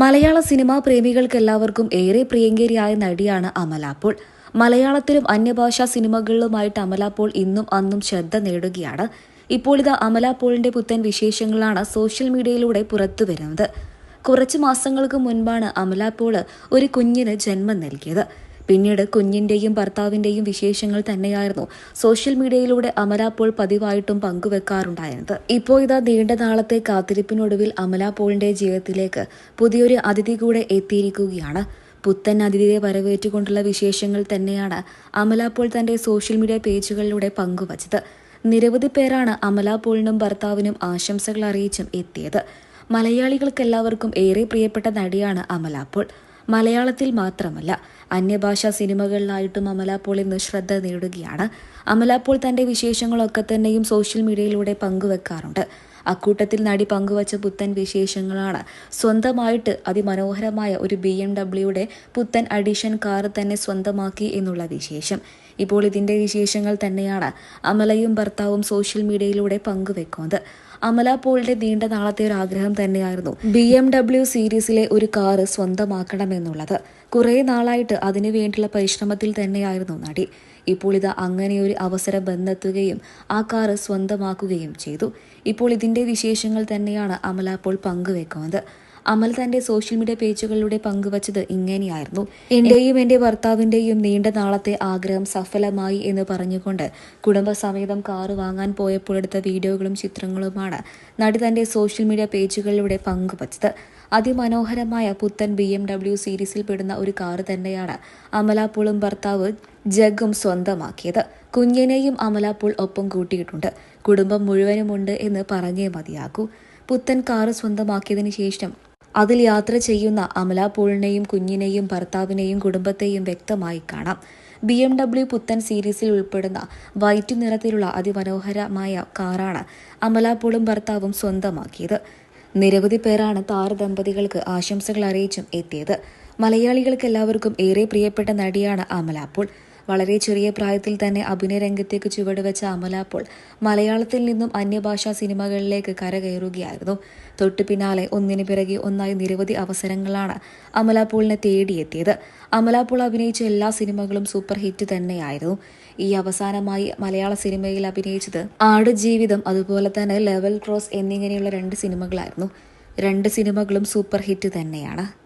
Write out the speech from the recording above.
മലയാള cinema പ്രേമികൾക്കെല്ലാവർക്കും ഏറെ പ്രിയങ്കരിയായ നടിയാണ് Amala. Paul മലയാളത്തിലും അന്യഭാഷാ സിനിമകളിലുമായിട്ട് അമല പോൾ ഇന്നും അന്നും ശ്രദ്ധ നേടുകയാണ്. ഇപ്പോൾ ഇത് അമല പോളിന്റെ പുത്തൻ വിശേഷങ്ങളാണ് സോഷ്യൽ മീഡിയയിലൂടെ പുറത്തു വരുന്നത്. കുറച്ച് മാസങ്ങൾക്ക് മുൻപാണ് അമല പോൾ ഒരു കുഞ്ഞിന് ജന്മം നൽകിയത്. പിന്നീട് കുഞ്ഞിന്റെയും ഭർത്താവിന്റെയും വിശേഷങ്ങൾ തന്നെയായിരുന്നു സോഷ്യൽ മീഡിയയിലൂടെ അമല പോൾ പതിവായിട്ടും പങ്കുവെക്കാറുണ്ടായിരുന്നത്. ഇപ്പോൾ ഇതാ നീണ്ട നാളത്തെ കാത്തിരിപ്പിനൊടുവിൽ അമല പോളിന്റെ ജീവിതത്തിലേക്ക് പുതിയൊരു അതിഥി കൂടെ എത്തിയിരിക്കുകയാണ്. പുത്തൻ അതിഥിയെ വരവേറ്റുകൊണ്ടുള്ള വിശേഷങ്ങൾ തന്നെയാണ് അമല പോൾ തന്റെ സോഷ്യൽ മീഡിയ പേജുകളിലൂടെ പങ്കുവച്ചത്. നിരവധി പേരാണ് അമല പോളിനും ഭർത്താവിനും ആശംസകൾ അറിയിച്ചും എത്തിയത്. മലയാളികൾക്കെല്ലാവർക്കും ഏറെ പ്രിയപ്പെട്ട നടിയാണ് അമല പോൾ. മലയാളത്തിൽ മാത്രമല്ല അന്യഭാഷാ സിനിമകളിലായിട്ടും അമല പോൾ ഇന്ന് ശ്രദ്ധ നേടുകയാണ്. അമല പോൾ തന്റെ വിശേഷങ്ങളൊക്കെ തന്നെയും സോഷ്യൽ മീഡിയയിലൂടെ പങ്കുവെക്കാറുണ്ട്. അക്കൂട്ടത്തിൽ നടി പങ്കുവച്ച പുത്തൻ വിശേഷങ്ങളാണ് സ്വന്തമായിട്ട് അതിമനോഹരമായ ഒരു ബി എം ഡബ്ല്യുയുടെ പുത്തൻ അഡീഷൻ കാർ തന്നെ സ്വന്തമാക്കി എന്നുള്ള വിശേഷം. ഇപ്പോൾ ഇതിന്റെ വിശേഷങ്ങൾ തന്നെയാണ് അമലയും ഭർത്താവും സോഷ്യൽ മീഡിയയിലൂടെ പങ്കുവെക്കുന്നത്. അമല പോളിന്റെ നീണ്ട നാളത്തെ ഒരു ആഗ്രഹം തന്നെയായിരുന്നു ബി എം ഡബ്ല്യു സീരീസിലെ ഒരു കാറ് സ്വന്തമാക്കണമെന്നുള്ളത്. കുറെ നാളായിട്ട് അതിനു വേണ്ടിയുള്ള പരിശ്രമത്തിൽ തന്നെയായിരുന്നു നടി. ഇപ്പോൾ ഇത് അങ്ങനെയൊരു അവസരം ബന്ധെത്തുകയും ആ കാറ് സ്വന്തമാക്കുകയും ചെയ്തു. ഇപ്പോൾ ഇതിന്റെ വിശേഷങ്ങൾ തന്നെയാണ് അമല പോൾ പങ്കുവെക്കുന്നത്. അമൽ തന്റെ സോഷ്യൽ മീഡിയ പേജുകളിലൂടെ പങ്കുവച്ചത് ഇങ്ങനെയായിരുന്നു. എന്റെയും എന്റെ ഭർത്താവിന്റെയും നീണ്ട നാളത്തെ ആഗ്രഹം സഫലമായി എന്ന് പറഞ്ഞുകൊണ്ട് കുടുംബസമേതം കാറ് വാങ്ങാൻ പോയപ്പോഴെടുത്ത വീഡിയോകളും ചിത്രങ്ങളുമാണ് നടി തന്റെ സോഷ്യൽ മീഡിയ പേജുകളിലൂടെ പങ്കുവച്ചത്. അതിമനോഹരമായ പുത്തൻ ബി എം ഡബ്ല്യു സീരീസിൽ പെടുന്ന ഒരു കാറ് തന്നെയാണ് അമലാപ്പൂളും ഭർത്താവ് ജഗും സ്വന്തമാക്കിയത്. കുഞ്ഞിനെയും അമലാപ്പോൾ ഒപ്പം കൂട്ടിയിട്ടുണ്ട്. കുടുംബം മുഴുവനുമുണ്ട് എന്ന് പറഞ്ഞേ മതിയാകൂ. പുത്തൻ കാറ് സ്വന്തമാക്കിയതിനു ശേഷം അതിൽ യാത്ര ചെയ്യുന്ന അമല പോളിനെയും കുഞ്ഞിനെയും ഭർത്താവിനെയും കുടുംബത്തെയും വ്യക്തമായി കാണാം. ബി എം ഡബ്ല്യു പുത്തൻ സീരീസിൽ ഉൾപ്പെടുന്ന വൈറ്റ് നിറത്തിലുള്ള അതിമനോഹരമായ കാറാണ് അമല ഭർത്താവും സ്വന്തമാക്കിയത്. നിരവധി പേരാണ് താരദമ്പതികൾക്ക് ആശംസകൾ അറിയിച്ചും എത്തിയത്. മലയാളികൾക്ക് എല്ലാവർക്കും ഏറെ പ്രിയപ്പെട്ട നടിയാണ് അമല പോൾ വളരെ ചെറിയ പ്രായത്തിൽ തന്നെ അഭിനയ രംഗത്തേക്ക് ചുവടുവെച്ച അമലാപ്പോൾ മലയാളത്തിൽ നിന്നും അന്യഭാഷാ സിനിമകളിലേക്ക് കരകയറുകയായിരുന്നു. തൊട്ടു പിന്നാലെ ഒന്നിനു പിറകെ ഒന്നായി നിരവധി അവസരങ്ങളാണ് അമലാപോളിനെ തേടിയെത്തിയത്. അമലാപോൾ അഭിനയിച്ച എല്ലാ സിനിമകളും സൂപ്പർ ഹിറ്റ് തന്നെയായിരുന്നു. ഈ അവസാനമായി മലയാള സിനിമയിൽ അഭിനയിച്ചത് ആട് ജീവിതം അതുപോലെ തന്നെ ലെവൽ ക്രോസ് എന്നിങ്ങനെയുള്ള രണ്ട് സിനിമകളായിരുന്നു. രണ്ട് സിനിമകളും സൂപ്പർ ഹിറ്റ് തന്നെയാണ്.